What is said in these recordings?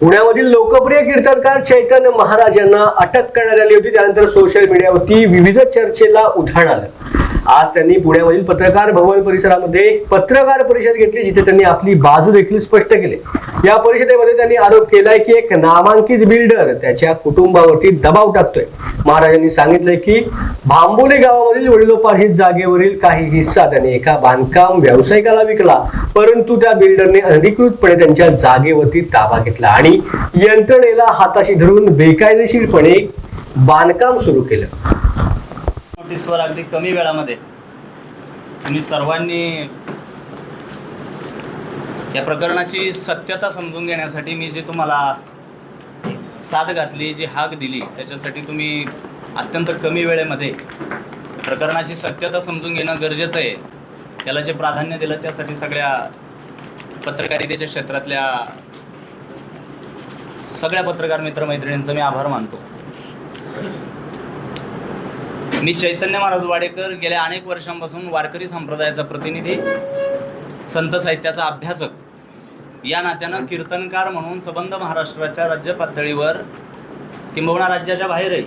पुण्यामधील लोकप्रिय कीर्तनकार चैतन्य महाराज यांना अटक करण्यात आली होती. त्यानंतर सोशल मीडियावरती विविध चर्चेला उधाण आलं. आज त्यांनी पुण्यावरील पत्रकार भवन परिसरामध्ये एक पत्रकार परिषद घेतली जिथे त्यांनी आपली बाजू देखील स्पष्ट केली. या परिषदेमध्ये त्यांनी आरोप केलाय की एक नामांकित बिल्डर त्याच्या कुटुंबावरती दबाव टाकतोय. महाराजांनी सांगितलंय की भांबोली गावामधील वडिलोपार्जित जागेवरील काही हिस्सा त्यांनी एका बांधकाम व्यावसायिकाला विकला परंतु त्या बिल्डरने अधिकृतपणे त्यांच्या जागेवरती ताबा घेतला आणि यंत्रणेला हाताशी धरून बेकायदेशीरपणे बांधकाम सुरू केलं. नोटीसवर अगदी कमी वेळामध्ये. तुम्ही सर्वांनी या प्रकरणाची सत्यता समजून घेण्यासाठी मी जे तुम्हाला साथ घातली जी हाक दिली त्याच्यासाठी तुम्ही अत्यंत कमी वेळेमध्ये प्रकरणाची सत्यता समजून घेणं गरजेचं आहे. त्याला जे प्राधान्य दिलं त्यासाठी सगळ्या पत्रकारितेच्या क्षेत्रातल्या सगळ्या पत्रकार मित्रमैत्रिणींचा मी आभार मानतो. मी चैतन्य महाराज वाडेकर गेल्या अनेक वर्षांपासून वारकरी संप्रदायाचा प्रतिनिधी संत साहित्याचा अभ्यासक. या नात्यानं कीर्तनकार म्हणून सबंध महाराष्ट्राच्या राज्य पातळीवर किंबहुना राज्याच्या बाहेरही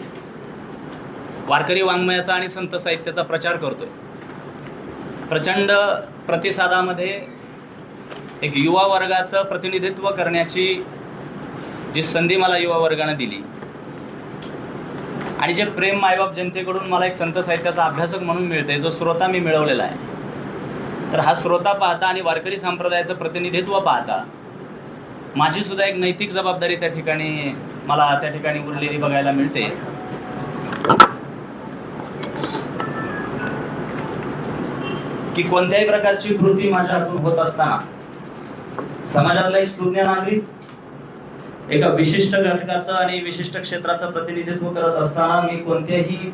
वारकरी वाङ्मयाचा आणि संत साहित्याचा प्रचार करतोय. प्रचंड प्रतिसादामध्ये एक युवा वर्गाचं प्रतिनिधित्व करण्याची जी संधी मला युवा वर्गानं दिली आणि जे प्रेम मायबाप जनतेकडून मला एक संत साहित्याचा अभ्यासक म्हणून मिळते जो श्रोता मी मिळवलेला आहे. तर हा श्रोता पाहता आणि वारकरी संप्रदायाचं प्रतिनिधित्व पाहता माझी सुद्धा एक नैतिक जबाबदारी त्या ठिकाणी मला त्या ठिकाणी उरलेली बघायला मिळते. की कोणत्याही प्रकारची कृती माझ्या हातून होत असताना समाजातला एक सुज्ञ नागरिक एका विशिष्ट घटकाचं आणि विशिष्ट क्षेत्राचं प्रतिनिधित्व करत असताना मी कोणत्याही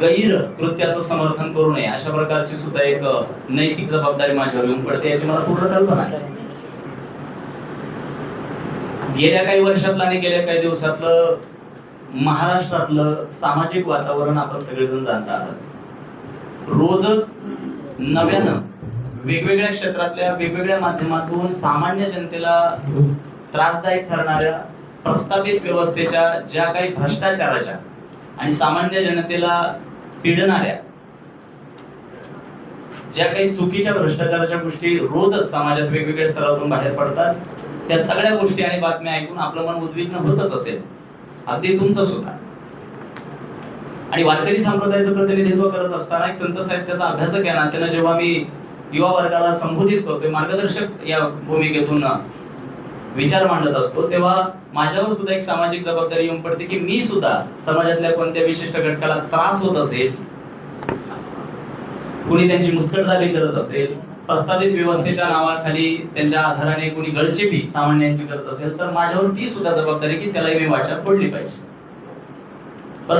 गैर कृत्याचं समर्थन करू नये. अशा प्रकारची सुद्धा एक नैतिक जबाबदारी माझ्यावर येऊन पडते याची मला पूर्ण कल्पना आहे. गेल्या काही वर्षातलं आणि गेल्या काही दिवसातलं महाराष्ट्रातलं सामाजिक वातावरण आपण सगळेजण जाणता आहात. रोजच नव्यानं वेगवेगळ्या क्षेत्रातल्या वेगवेगळ्या माध्यमातून सामान्य जनतेला त्रासदायक ठरणाऱ्या प्रस्तावित व्यवस्थेच्या ज्या काही भ्रष्टाचाराच्या आणि सामान्य जनतेला पिडणाऱ्या ज्या काही चुकीच्या भ्रष्टाचाराच्या गोष्टी रोजच समाजात वेगवेगळ्या स्तरातून बाहेर पडतात त्या सगळ्या गोष्टी आणि बातम्या ऐकून आपलं मन उद्विग्न होतच असेल. अगदी तुमचं सुद्धा. आणि वारकरी संप्रदायाचं प्रतिनिधित्व करत असताना एक संत साहित्याचा अभ्यासक केला त्याला जेव्हा मी युवा वर्गाला संबोधित करतोय मार्गदर्शक या भूमिकेतून विचार मांडत असतो तेव्हा माझ्यावर सुद्धा एक सामाजिक जबाबदारी येऊन पडते की मी सुद्धा समाजातल्या कोणत्या विशिष्ट घटकाला त्रास होत असेल कुणी त्यांची मुस्कटदाबी करत असेल प्रस्तावित व्यवस्थेच्या नावाखाली त्यांच्या आधाराने कुणी गळचेपी सामान्यांची करत असेल तर माझ्यावर ती सुद्धा जबाबदारी की त्यालाही मी वाचा फोडली पाहिजे.